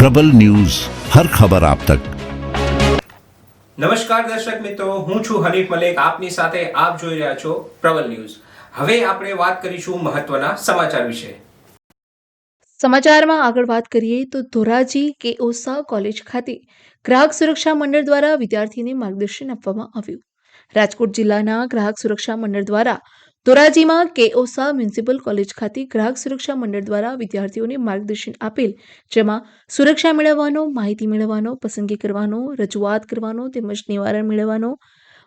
પ્રબલ news હર ખબર આપ તક. નમસ્કાર દર્શક મિત્રો હું છું હરીફ મલેક. આપની સાથે આપ જોઈ રહ્યા છો પ્રબલ ન્યૂઝ. હવે આપણે વાત કરીશું મહત્વના સમાચાર વિશે. સમાચારમાં આગળ વાત કરીએ તો ધોરાજી કે ઓસા કોલેજ ખાતે ગ્રાહક સુરક્ષા મંડળ દ્વારા વિદ્યાર્થીને માર્ગદર્શન આપવામાં આવ્યું. રાજકોટ જિલ્લાના ગ્રાહક સુરક્ષા મંડળ દ્વારા ધોરાજીમાં કેઓસા મ્યુનિસિપલ કોલેજ ખાતે ગ્રાહક સુરક્ષા મંડળ દ્વારા વિદ્યાર્થીઓને માર્ગદર્શન આપેલ, જેમાં સુરક્ષા મેળવવાનો, માહિતી મેળવવાનો, પસંદગી કરવાનો, રજૂઆત કરવાનો તેમજ નિવારણ મેળવવાનો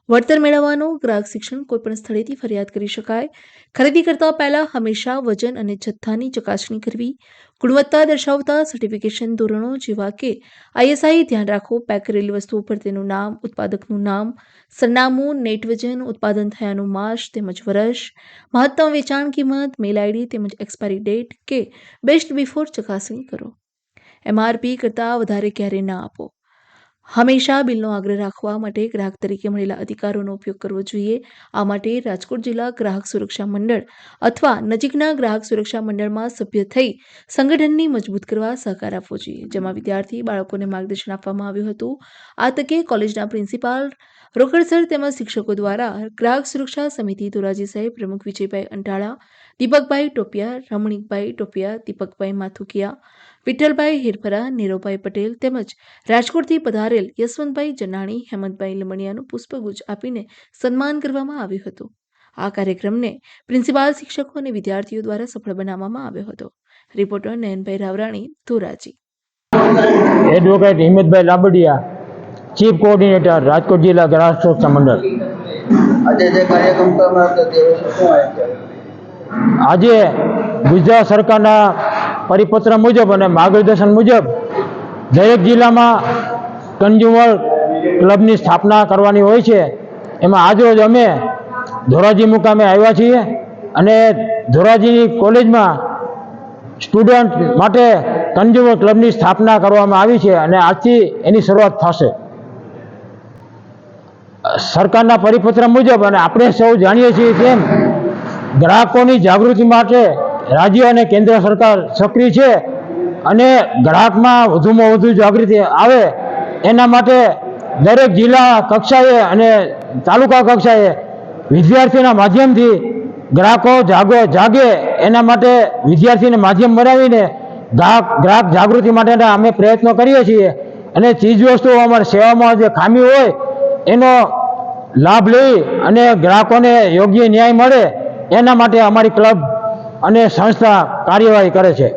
વળતર મેળવવાનું, ગ્રાહક શિક્ષણ કોઈપણ સ્થળેથી ફરિયાદ કરી શકાય. ખરીદી કરતા પહેલા હંમેશા વજન અને જથ્થાની ચકાસણી કરવી. ગુણવત્તા દર્શાવતા સર્ટિફિકેશન ધોરણો જેવા કે આઈએસઆઈ ધ્યાન રાખો. પેક કરેલી વસ્તુઓ પર તેનું નામ, ઉત્પાદકનું નામ, સરનામું, નેટ વજન, ઉત્પાદન થયાનું માસ તેમજ વર્ષ, મહત્તમ વેચાણ કિંમત, મેલ આઈડી તેમજ એક્સપાયરી ડેટ કે બેસ્ટ બિફોર ચકાસણી કરો. એમઆરપી કરતાં વધારે ક્યારે ના આપો. હંમેશા બિલનો આગ્રહ રાખવા માટે ગ્રાહક તરીકે મળેલા અધિકારોનો ઉપયોગ કરવો જોઈએ. આ માટે રાજકોટ જિલ્લા ગ્રાહક સુરક્ષા મંડળ અથવા નજીકના ગ્રાહક સુરક્ષા મંડળમાં સભ્ય થઈ સંગઠનની મજબૂત કરવા સહકાર આપવો જોઈએ. જેમાં વિદ્યાર્થી બાળકોને માર્ગદર્શન આપવામાં આવ્યું હતું. આ તકે કોલેજના પ્રિન્સિપાલ રોકડસર તેમજ શિક્ષકો દ્વારા ગ્રાહક સુરક્ષા સમિતિ ધોરાજી સાહેબ, પ્રમુખ વિજયભાઈ અંટાળા દીપકભાઈ ટોપિયા, રમણીકભાઈ ટોપિયા, દીપકભાઈ માથુકિયા વિઠ્ઠલભાઈ હિરફરા નીરવભાઈ પટેલ તેમજ રાજકોટથી પધારેલ યશવંતભાઈ જનાણી હેમંતભાઈ લમણિયાનું પુષ્પગુચ્છ આપીને સન્માન કરવામાં આવ્યું હતું. આ કાર્યક્રમને પ્રિન્સિપાલ શિક્ષકો અને વિદ્યાર્થીઓ દ્વારા સફળ બનાવવામાં આવ્યો હતો. Reporter Nayanbhai Ravrani Dhoraji. Advocate Himmatbhai Labadiya chief coordinator Rajkot જિલ્લા ગ્રાહક મંડળ. આજે જે કાર્યક્રમ ગુજરાત સરકારના પરિપત્ર મુજબ અને માર્ગદર્શન મુજબ દરેક જિલ્લામાં કન્ઝ્યુમર ક્લબની સ્થાપના કરવાની હોય છે. એમાં આજરોજ અમે ધોરાજી મુકામે આવ્યા છીએ અને ધોરાજીની કોલેજમાં સ્ટુડન્ટ માટે કન્ઝ્યુમર ક્લબની સ્થાપના કરવામાં આવી છે અને આજથી એની શરૂઆત થશે. સરકારના પરિપત્ર મુજબ અને આપણે સૌ જાણીએ છીએ તેમ ગ્રાહકોની જાગૃતિ માટે રાજ્ય અને કેન્દ્ર સરકાર સક્રિય છે અને ગ્રાહકમાં વધુમાં વધુ જાગૃતિ આવે, એના માટે દરેક જિલ્લા કક્ષાએ અને તાલુકા કક્ષાએ વિદ્યાર્થીના માધ્યમથી ગ્રાહકો જાગો, જાગે, એના માટે વિદ્યાર્થીને માધ્યમ બનાવીને ગ્રાહક ગ્રાહક જાગૃતિ માટેના અમે પ્રયત્નો કરીએ છીએ. અને ચીજ વસ્તુઓ અમારી સેવામાં જે ખામી હોય, એનો લાભ લઈ અને ગ્રાહકોને યોગ્ય ન્યાય મળે, એના માટે અમારી ક્લબ અને સંસ્થા કાર્યવાહી કરે છે.